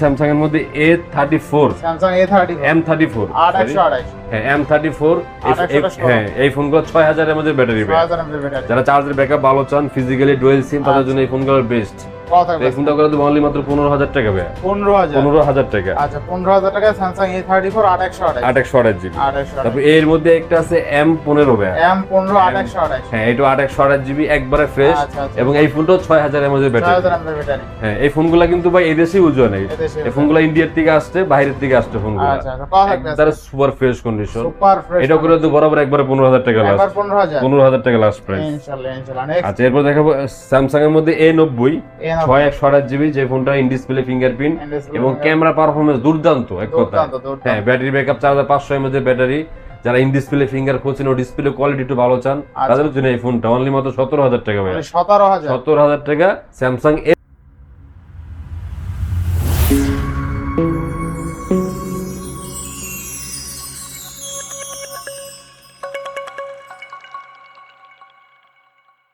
Samsung এর মধ্যে A thirty four Samsung A thirty M thirty four হ্যাঁ M thirty four 2800 হ্যাঁ এই ফোনগুলো ছয় হাজারের মধ্যে ব্যাটারি যারা চার্জের ব্যাকআপ ভালো চান ফিজিক্যালি ডুয়েল সিম তাদের জন্য এই ফোনগুলো বেস্ট এই ফোনটা করে দেবো অনলি মাত্র পনেরো হাজার টাকা ভাইয়া। পনেরো হাজার। পনেরো হাজার টাকা। আচ্ছা পনেরো হাজার টাকা স্যামসাং এ থার্টি ফোর আট একশো আট একশো আঠাশ জিবি। আট একশো আঠাশ তারপর এর মধ্যে একটা আছে এম পনেরো ভাইয়া। এম পনেরো আট একশো আঠাশ হ্যাঁ এটা আট একশো আঠাশ জিবি একবারে ফ্রেশ আচ্ছা, আচ্ছা। এবং এই ফোনটাও ছয় ব্যাটারি হ্যাঁ এই ফোনগুলো কিন্তু ভাই এদেশে ইউজ এই ফোনগুলো ইন্ডিয়ার থেকে আসছে বাইরের থেকে আসছে ফোনগুলো। তার সুপার ফ্রেশ কন্ডিশন এটা করে তো বরাবর একবারে পনেরো হাজার টাকা লাস্ট পনেরো হাজার। টাকা লাস্ট প্রাইস আচ্ছা এরপর দেখাবো স্যামসাং এর মধ্যে এ নব্বই। ছয় একশো আঠাশ জিবি যে ফোনটা ইন ডিসপ্লে ফিঙ্গারপ্রিন্ট এবং ক্যামেরা পারফরমেন্স দুর্দান্ত এক কথা। হ্যাঁ ব্যাটারি ব্যাকআপ চার হাজার পাঁচশো এমএজ ব্যাটারি যারা ইন ডিসপ্লে ফিঙ্গার খোঁজেন ও ডিসপ্লে কোয়ালিটি একটু ভালো চান আচ্ছা। তাদের জন্য এই ফোনটা অনলি মাত্র সতেরো হাজার টাকা ভাই সতেরো হাজার। সত্তর হাজার টাকা স্যামসাং এ